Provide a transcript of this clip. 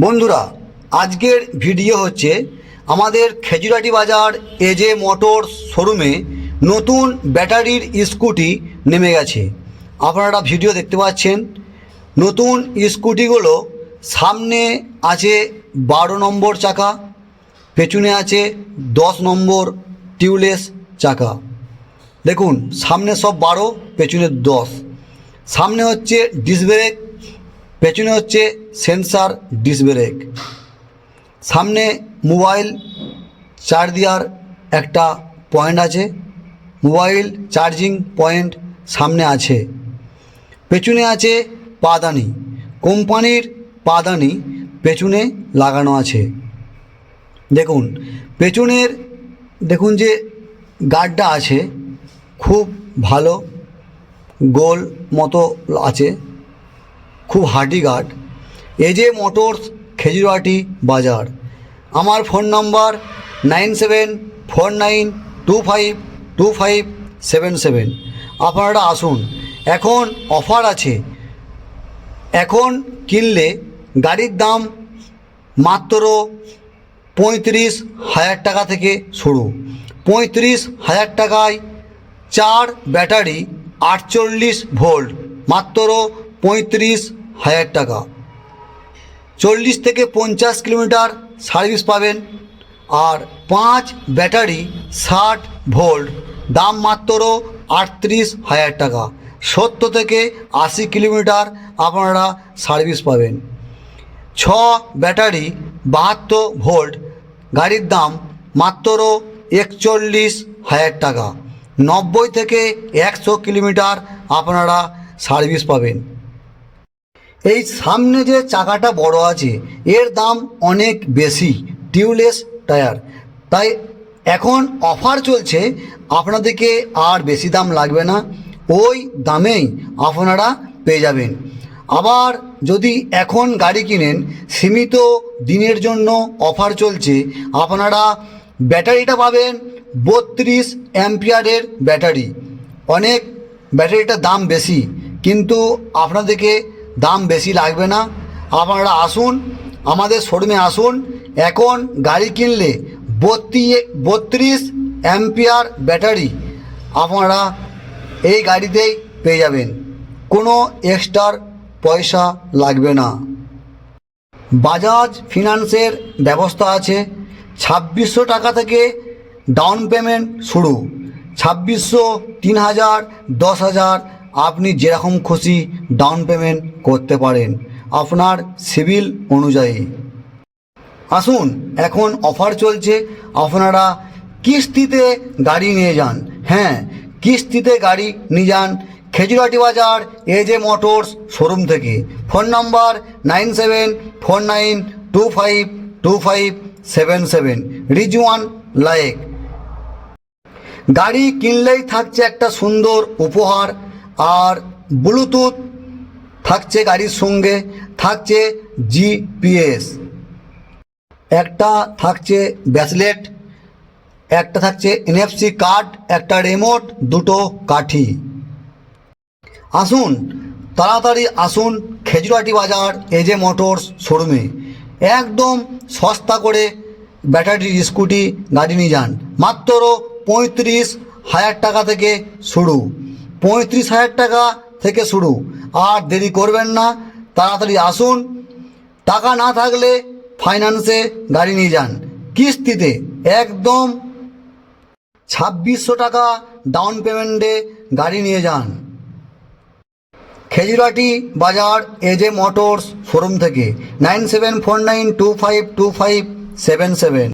বন্ধুরা, আজকের ভিডিও হচ্ছে আমাদের খেজুরাটি বাজার এজে মোটর শোরুমে নতুন ব্যাটারির স্কুটি নেমে গেছে। আপনারা ভিডিও দেখতে পাচ্ছেন। নতুন স্কুটিগুলো সামনে আছে বারো নম্বর চাকা, পেছনে আছে দশ নম্বর টিউলেস চাকা। দেখুন, সামনে সব বারো, পেছনে দশ। সামনে হচ্ছে ডিস ব্রেক পেছনে হচ্ছে সেন্সার ডিস ব্রেক। সামনে মোবাইল চার্জ দেওয়ার একটা পয়েন্ট আছে। মোবাইল চার্জিং পয়েন্ট সামনে আছে। পেছনে আছে পাদানি। কোম্পানির পাদানি পেছনে লাগানো আছে। দেখুন, পেছনের, দেখুন যে গার্ডটা আছে, খুব ভালো, গোল মতো আছে। খুব hardy guard AJ motors, Khejurati বাজার। আমার phone number nine seven four nine two five two five seven seven. আপনারা আসুন। এখন অফার আছে। এখন কিনলে গাড়ির দাম মাত্র পঁয়ত্রিশ হাজার টাকা থেকে শুরু। পঁয়ত্রিশ হাজার টাকায় চার ব্যাটারি আটচল্লিশ ভোল্ট। মাত্র পঁয়ত্রিশ হাজার টাকা। চল্লিশ থেকে পঞ্চাশ কিলোমিটার সার্ভিস পাবেন আর পাঁচ ব্যাটারি ষাট ভোল্ট। দাম মাত্র আটত্রিশ হাজার টাকা। সত্তর থেকে আশি কিলোমিটার আপনারা সার্ভিস পাবেন। ছ ব্যাটারি বাহাত্তর ভোল্ট। গাড়ির দাম মাত্র একচল্লিশ হাজার টাকা। নব্বই থেকে একশো কিলোমিটার আপনারা সার্ভিস পাবেন। এই সামনে যে চাকাটা বড় আছে, এর দাম অনেক বেশি টিউলেস টায়ার তাই এখন অফার চলছে, আপনাদেরকে আর বেশি দাম লাগবে না, ওই দামেই আপনারা পেয়ে যাবেন। আবার যদি এখন গাড়ি কিনেন, সীমিত দিনের জন্য অফার চলছে, আপনারা ব্যাটারিটা পাবেন বত্রিশ অ্যাম্পিয়ারের ব্যাটারি। অনেক ব্যাটারিটার দাম বেশি, কিন্তু আপনাদেরকে দাম বেশি লাগবে না। আপনারা আসুন, আমাদের শোরুমে আসুন। এখন গাড়ি কিনলে বত্রি বত্রিশ অ্যাম্পিয়ার ব্যাটারি আপনারা এই গাড়িতেই পেয়ে যাবেন। কোনো এক্সট্রার পয়সা লাগবে না। বাজাজ ফিনান্সের ব্যবস্থা আছে। ছাব্বিশশো টাকা থেকে ডাউন পেমেন্ট শুরু। ছাব্বিশশো, তিন হাজার, দশ হাজার আপনি যেরকম খুশি ডাউন পেমেন্ট করতে পারেন। আপনার সিভিল অনুযায়ী। আসুন, এখন অফার চলছে। আপনারা কিস্তিতে গাড়ি নিয়ে যান। হ্যাঁ কিস্তিতে গাড়ি নিয়ে যান খেজুরাটি বাজার এজে মোটরস শোরুম থেকে। Phone number nine seven, four nine, two five two five, seven seven. Rizwan Layek. গাড়ি কিনলেই থাকছে একটা সুন্দর উপহার। আর ব্লুটুথ থাকছে গাড়ির সঙ্গে, থাকছে জিপিএস। একটা থাকছে ব্যাসলেট, একটা থাকছে এনএফসি কার্ড, একটা রিমোট, দুটো কাঠি। আসুন, তাড়াতাড়ি আসুন খেজুরাটি বাজার এজে মোটরস শোরুমে। একদম সস্তা করে ব্যাটারির স্কুটি গাড়ি নিয়ে যান। মাত্র পঁয়ত্রিশ হাজার টাকা থেকে শুরু। পঁয়ত্রিশ হাজার টাকা থেকে শুরু। আর দেরি করবেন না, তাড়াতাড়ি আসুন। টাকা না থাকলে ফাইন্যান্সে গাড়ি নিয়ে যান। কিস্তিতে একদম ছাব্বিশশো টাকা ডাউন পেমেন্টে গাড়ি নিয়ে যান। খেজুরাটি বাজার এজে মোটরস শোরুম থেকে nine seven four nine two five two five seven seven.